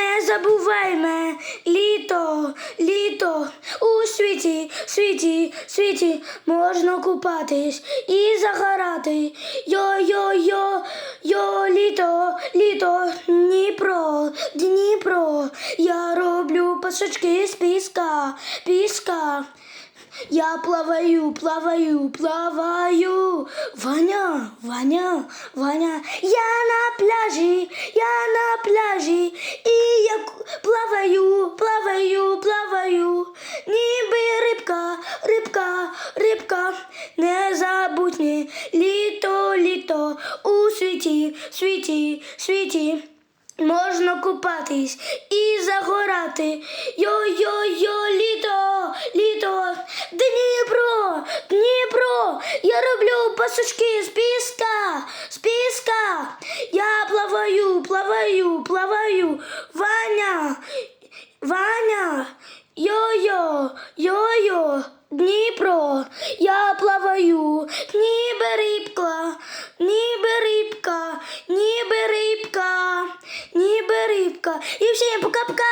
не забувайме, літо, літо, у світі, світі, світі можна купатись і загорати. Йо-йо-йо, йо, літо, літо, Дніпро, Дніпро, я роблю пасочки з піска, піска. Я плаваю, плаваю, плаваю. Ваня, Ваня, Ваня. Я на пляжі, я на пляжі. І я к- плаваю, плаваю, плаваю. Ніби рибка, рибка, рибка. Незабутнє літо, літо. У світі, світі, світі. Можна купатись і загорати. Йо-йо-йо, літо, літо, Дніпро, Дніпро. Я роблю пасочки з піска, з піска. Я плаваю, плаваю, плаваю. Ваня, Ваня, йо-йо, йо-йо, Дніпро. Я плаваю, ніби рибка, ніби рибка, ніби рибка, ніби рибка. І всім пока-пока.